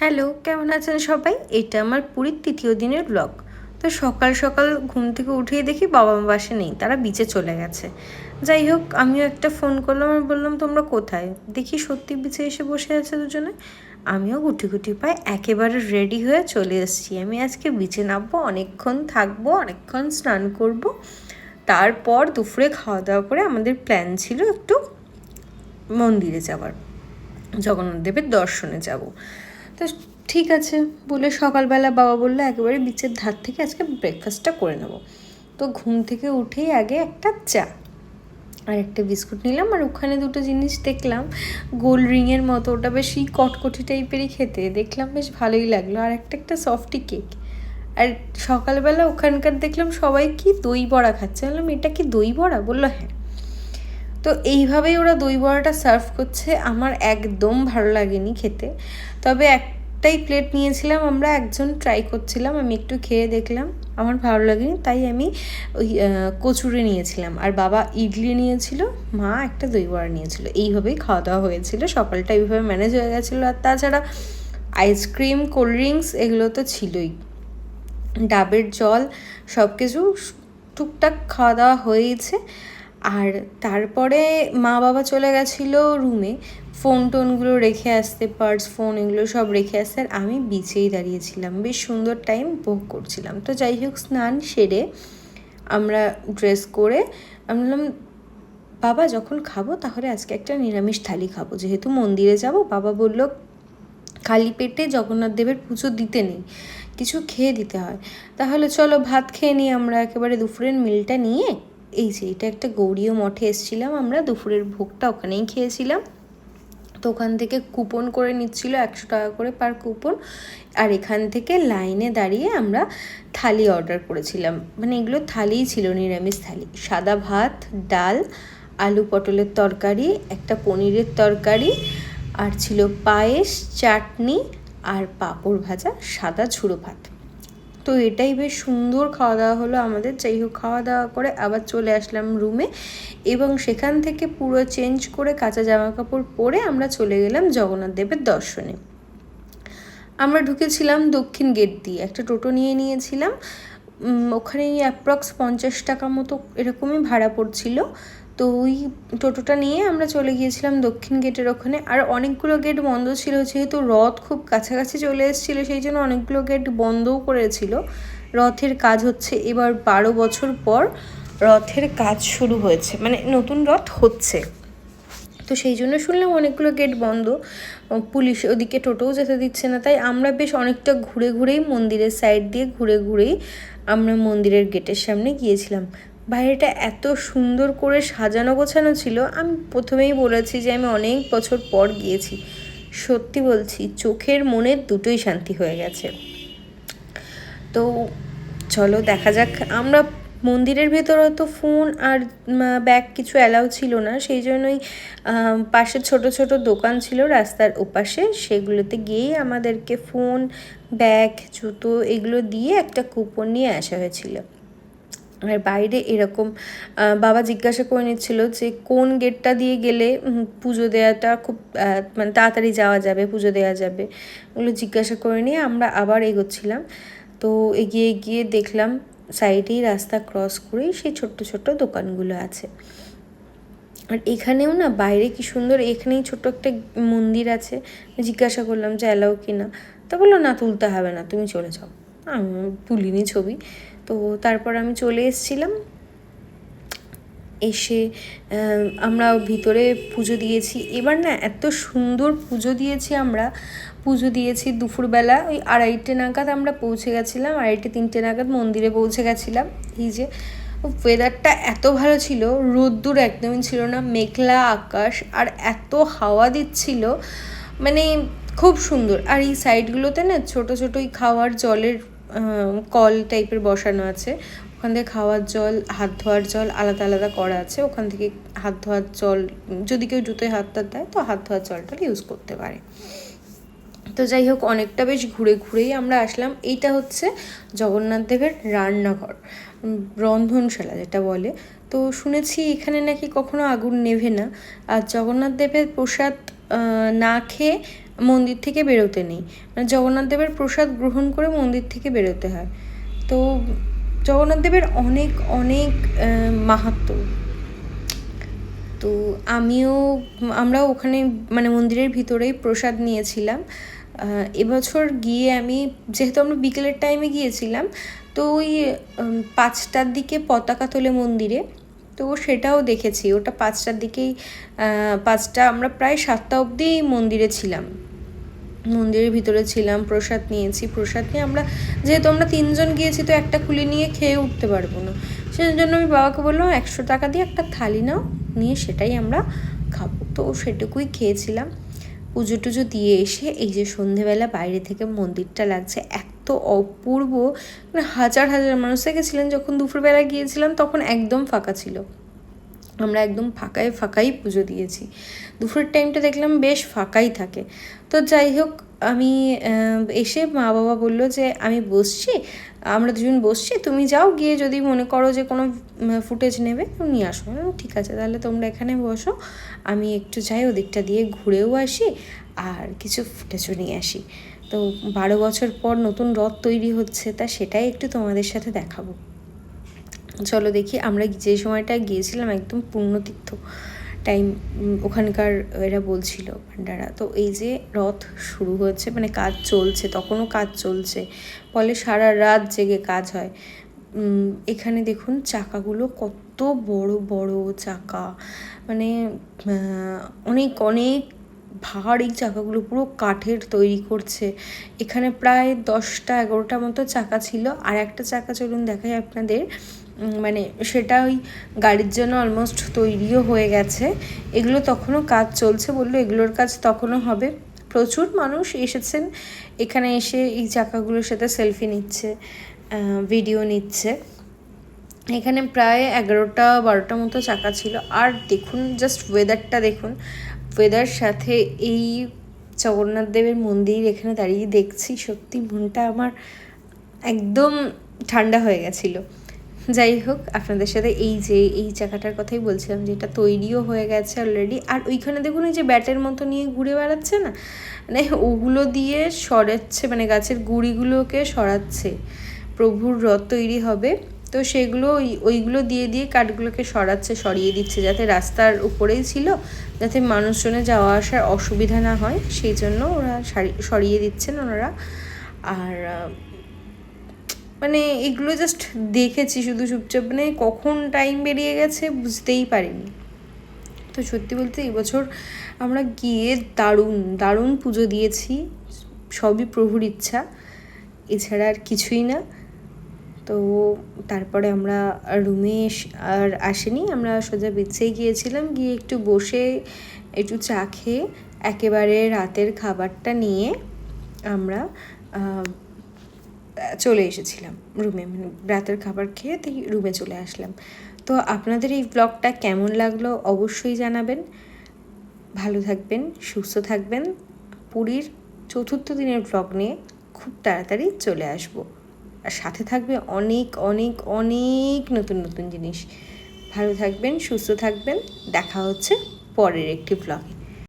Hello, কেমন আছেন সবাই? এটা আমার পুরীর তৃতীয় দিনের ব্লগ তো সকাল সকাল ঘুম থেকে উঠেই দেখি বাবা মা বাসে নেই, তারা বিচে চলে গেছে। যাই হোক, আমিও একটা ফোন করলাম আর বললাম, তোমরা কোথায়? দেখি সত্যি বিচে এসে বসে আছে দুজনে। আমিও গুটি গুটি পায়ে একেবারে রেডি হয়ে চলে এসেছি। আমি আজকে বিচে নামবো, অনেকক্ষণ থাকব, অনেকক্ষণ স্নান করব। তারপর দুপুরে খাওয়া দাওয়া করে আমাদের প্ল্যান ছিল একটু মন্দিরে যাওয়ার। জগন্নাথ দেবের দর্শনে যাব। তো ঠিক আছে, বলে সকালবেলা বাবা বলল একেবারে বিচের ধার থেকে আজকে ব্রেকফাস্টটা করে নেব। তো ঘুম থেকে উঠেই আগে একটা চা আর একটা বিস্কুট নিলাম আর ওখানে দুটো জিনিস দেখলাম। গোল রিংয়ের মতো, ওটা বেশ এই কটকটি টাইপেরই খেতে। দেখলাম বেশ ভালোই লাগল। আর একটা একটা সফটি কেক আর সকালবেলা ওখানকার দেখলাম সবাই কি দই বড়া খাচ্ছে। বললাম, এটা কি দই বড়া? বলল হ্যাঁ। তো এইভাবেই ওরা দই বড়াটা সার্ভ করছে। আমার একদম ভালো লাগেনি খেতে। তবে একটাই প্লেট নিয়েছিলাম, আমরা একজন ট্রাই করছিলাম, আমি একটু খেয়ে দেখলাম, আমার ভালো লাগেনি, তাই আমি ওই কচুরি নিয়েছিলাম। আর বাবা ইডলি নিয়েছিল, মা একটা দই বড়া নিয়েছিল। এইভাবেই খাওয়া দাওয়া হয়েছিল, সকালটা এইভাবে ম্যানেজ হয়ে গেছিল। আর তাছাড়া আইসক্রিম কোল্ড ড্রিঙ্কস এগুলো তো ছিলই। ডাবের জল সব কিছু টুকটাক খাওয়া দাওয়া হয়েছে আর তারপরে মা বাবা চলে গেছিল রুমে ফোন টোনগুলো রেখে আসতে পার্স ফোন এগুলো সব রেখে আসতে। আর আমি বিচেই দাঁড়িয়েছিলাম বেশ সুন্দর টাইম ভোগ করছিলাম। তো যাই হোক, স্নান সেরে আমরা ড্রেস করে আমি বললাম, বাবা, যখন খাব তাহলে আজকে একটা নিরামিষ থালি খাব। যেহেতু মন্দিরে যাব, বাবা বলল, খালি পেটে জগন্নাথ দেবের পুজো দিতে নেই, কিছু খেয়ে দিতে হয়। তাহলে চলো ভাত খেয়ে নিই আমরা একেবারে দুপুরের মিলটা নিয়ে। এই যে, এটা একটা গৌরীয় মঠে এসেছিলাম আমরা, দুপুরের ভোগটা ওখানেই খেয়েছিলাম। তো ওখান থেকে কুপন করে নিচ্ছিল একশো টাকা করে পার কুপন আর এখান থেকে লাইনে দাঁড়িয়ে আমরা থালি অর্ডার করেছিলাম। মানে এগুলো থালিই ছিল, নিরামিষ থালি। সাদা ভাত, ডাল, আলু পটলের তরকারি, একটা পনিরের তরকারি, আর ছিল পায়েস, চাটনি, আর পাঁপড় ভাজা, সাদা ঝুড়ো ভাত। তো এটাই বেশ সুন্দর খাওয়া দাওয়া হলো আমাদের। যাই হোক খাওয়া দাওয়া করে আবার চলে আসলাম রুমে এবং সেখান থেকে পুরো চেঞ্জ করে কাঁচা জামা কাপড় পরে আমরা চলে গেলাম জগন্নাথ দেবের দর্শনে। আমরা ঢুকেছিলাম দক্ষিণ গেট দিয়ে। একটা টোটো নিয়ে নিয়েছিলাম। ওখানে অ্যাপ্রক্স পঞ্চাশ টাকা মতো এরকমই ভাড়া পড়ছিল। তো ওই টোটোটা নিয়ে আমরা চলে গিয়েছিলাম দক্ষিণ গেটের ওখানে। আর অনেকগুলো গেট বন্ধ ছিল, যেহেতু রথ খুব কাছাকাছি চলে এসেছিল, সেই জন্য অনেকগুলো গেট বন্ধও করেছিল। রথের কাজ হচ্ছে এবার বারো বছর পর রথের কাজ শুরু হয়েছে মানে নতুন রথ হচ্ছে। তো সেই জন্য শুনলাম অনেকগুলো গেট বন্ধ। পুলিশ ওদিকে টোটোও যেতে দিচ্ছে না, তাই আমরা বেশ অনেকটা ঘুরে ঘুরেই মন্দিরের সাইড দিয়ে ঘুরে ঘুরেই আমরা মন্দিরের গেটের সামনে গিয়েছিলাম। বাইরেটা এত সুন্দর করে সাজানো গোছানো ছিল, আমি প্রথমেই বলেছি যে আমি অনেক বছর পর গিয়েছি। সত্যি বলছি, চোখের মনের দুটোই শান্তি হয়ে গেছে। তো চলো দেখা যাক, আমরা মন্দিরের ভেতরে তো ফোন আর ব্যাগ কিছু অ্যালাউ ছিল না, সেই জন্যই পাশে ছোট ছোট দোকান ছিল রাস্তার ওপাশে, সেগুলোতে গিয়েই আমাদেরকে ফোন ব্যাগ জুতো এগুলো দিয়ে একটা কুপন নিয়ে আসা হয়েছিল। আর বাইরে এরকম বাবা জিজ্ঞাসা করে নিচ্ছিল যে কোন গেটটা দিয়ে গেলে পুজো দেওয়াটা খুব মানে তাড়াতাড়ি যাওয়া যাবে, পুজো দেওয়া যাবে। ওগুলো জিজ্ঞাসা করে নিয়ে আমরা আবার এগোচ্ছিলাম। তো এগিয়ে গিয়ে দেখলাম সাইডেই রাস্তা ক্রস করেই সেই ছোট্ট ছোট্ট দোকানগুলো আছে। আর এখানেও না বাইরে কি সুন্দর, এখানেই ছোট্ট একটা মন্দির আছে। জিজ্ঞাসা করলাম যে অ্যালাও কি না তা বলল, না, তুলতে হবে না, তুমি চলে যাও। আমি তুলিনি ছবি। তো তারপর আমি চলে এসেছিলাম। এসে আমরা ভিতরে পুজো দিয়েছি। এবার না এত সুন্দর পুজো দিয়েছি আমরা। পুজো দিয়েছি দুপুরবেলা ওই আড়াইটে নাগাদ আমরা পৌঁছে গেছিলাম। আড়াইটে, তিনটে নাগাদ মন্দিরে পৌঁছে গেছিলাম। এই যে ওয়েদারটা এত ভালো ছিল, রোদ্দুর একদমই ছিল না, মেঘলা আকাশ আর এত হাওয়া দিচ্ছিল। মানে খুব সুন্দর। আর এই সাইডগুলোতে না ছোটো ছোটো ওই খাওয়ার জলের কল টাইপের বসানো আছে। ওখান থেকে খাওয়ার জল, হাত ধোয়ার জল আলাদা আলাদা করা আছে। ওখান থেকে হাত ধোয়ার জল, যদি কেউ জুতোয় হাত টাত দেয়, তো হাত ধোয়ার জলটা ইউজ করতে পারে। তো যাই হোক, অনেকটা বেশ ঘুরে ঘুরেই আমরা আসলাম। এইটা হচ্ছে জগন্নাথ দেবের রান্নাঘর রন্ধনশালা যেটা বলে। তো শুনেছি এখানে নাকি কখনো আগুন নেভে না। আর জগন্নাথ দেবের প্রসাদ না খেয়ে মন্দির থেকে বেরোতে নেই। মানে জগন্নাথ দেবের প্রসাদ গ্রহণ করে মন্দির থেকে বেরোতে হয়। তো জগন্নাথ দেবের অনেক অনেক আহ, মাহাত্ম্য তো আমিও আমরাও ওখানে মানে মন্দিরের ভিতরেই প্রসাদ নিয়েছিলাম। এবছর গিয়ে আমি যেহেতু আমরা বিকেলের টাইমে গিয়েছিলাম তো ওই পাঁচটার দিকে পতাকা তোলে মন্দিরে। তো সেটাও দেখেছি। ওটা পাঁচটার দিকেই পাঁচটা আমরা প্রায় সাতটা অবধি মন্দিরে ছিলাম। মন্দিরের ভিতরে ছিলাম, প্রসাদ নিয়েছি। প্রসাদ নিয়ে আমরা, যেহেতু আমরা তিনজন গিয়েছি, তো একটা খুলে নিয়ে খেয়ে উঠতে পারব না। সেই জন্য আমি বাবাকে বললাম, একশো টাকা দিয়ে একটা থালি নাও, নিয়ে সেটাই আমরা খাব। তো সেটুকুই খেয়েছিলাম। পুজো টুজো দিয়ে এসে এই যে সন্ধেবেলা বাইরে থেকে মন্দিরটা লাগছে, এত অপূর্ব। মানে হাজার হাজার মানুষ দেখেছিলেন যখন দুপুরবেলা গিয়েছিলাম, তখন একদম ফাঁকা ছিল। আমরা একদম ফাঁকায় ফাঁকাই পুজো দিয়েছি। দুপুরের টাইমটা দেখলাম বেশ ফাঁকাই থাকে। তো যাই হোক, আমি এসে মা বাবা বলল যে, আমি বসছি, আমরা দুজন বসছি, তুমি যাও, গিয়ে যদি মনে করো যে কোনো ফুটেজ নেবে, তুমি নিয়ে আসো। ঠিক আছে, তাহলে তোমরা এখানে বসো, আমি একটু যাই, ওদিকটা দিয়ে ঘুরেও আসি, আর কিছু ফুটেজও নিয়ে আসি। তো বারো বছর পর নতুন রথ তৈরি হচ্ছে, তা সেটাই একটু তোমাদের সাথে দেখাবো। চলো দেখি, আমরা যে সময়টা গিয়েছিলাম একদম পুণ্যতীর্থ টাইম ওখানকার এরা বলছিল পান্ডারা তো এই যে রথ শুরু হয়েছে মানে কাজ চলছে, তখনও কাজ চলছে, ফলে সারা রাত জেগে কাজ হয়। এখানে দেখুন চাকাগুলো কত বড় বড় চাকা মানে অনেক অনেক ভার এই চাকাগুলো পুরো কাঠের তৈরি করছে। এখানে প্রায় দশটা এগারোটা মতো চাকা ছিল। আর একটা চাকা চলুন দেখাই আপনাদের। মানে সেটা ওই গাড়ির জন্য অলমোস্ট তৈরিও হয়ে গেছে। এগুলো তখনও কাজ চলছে বলল, এগুলোর কাজ তখনও হবে। প্রচুর মানুষ এসেছেন, এখানে এসে এই চাকাগুলোর সাথে সেলফি নিচ্ছে ভিডিও নিচ্ছে। এখানে প্রায় এগারোটা, বারোটা মতো চাকা ছিল। আর দেখুন জাস্ট ওয়েদারটা দেখুন। ওয়েদার সাথে এই জগন্নাথ দেবের মন্দির এখানে দাঁড়িয়ে দেখছি, সত্যি মনটা আমার একদম ঠান্ডা হয়ে গেছিল। যাই হোক, আপনাদের সাথে এই যে এই চাকাটার কথাই বলছিলাম যে এটা তৈরিও হয়ে গেছে অলরেডি আর ওইখানে দেখুন এই যে ব্যাটের মতো নিয়ে ঘুরে বেড়াচ্ছে না? মানে ওগুলো দিয়ে সরাচ্ছে মানে গাছের গুঁড়িগুলোকে সরাচ্ছে। প্রভুর রথ তৈরি হবে। তো সেগুলো ওই, ওইগুলো দিয়ে দিয়ে কাঠগুলোকে সরাচ্ছে, সরিয়ে দিচ্ছে যাতে রাস্তার উপরেই ছিল, যাতে মানুষজনের যাওয়া আসার অসুবিধা না হয়, সেই জন্য ওরা সারি- সরিয়ে দিচ্ছেন ওনারা। আর মানে এগুলো জাস্ট দেখেছি শুধু চুপচাপ মানে কখন টাইম বেরিয়ে গেছে বুঝতেই পারিনি। তো সত্যি বলতে এবছর আমরা গিয়ে দারুণ দারুণ পুজো দিয়েছি, সবই প্রভুর ইচ্ছা, এছাড়া আর কিছুই না। তো তারপরে আমরা রুমে আর আসেনি, আমরা সোজা বিচেই গিয়েছিলাম, গিয়ে একটু বসে একটু চা খেয়ে একেবারে রাতের খাবারটা নিয়ে আমরা চলে এসেছিলাম রুমে মানে রাতের খাবার খেয়ে তাই রুমে চলে আসলাম। তো আপনাদের এই ব্লগটা কেমন লাগল অবশ্যই জানাবেন। ভালো থাকবেন, সুস্থ থাকবেন। পুরীর চতুর্থ দিনের ব্লগ নিয়ে খুব তাড়াতাড়ি চলে আসব। আর সাথে থাকবে অনেক অনেক অনেক নতুন নতুন জিনিস। ভালো থাকবেন, সুস্থ থাকবেন। দেখা হচ্ছে পরের একটি ব্লগে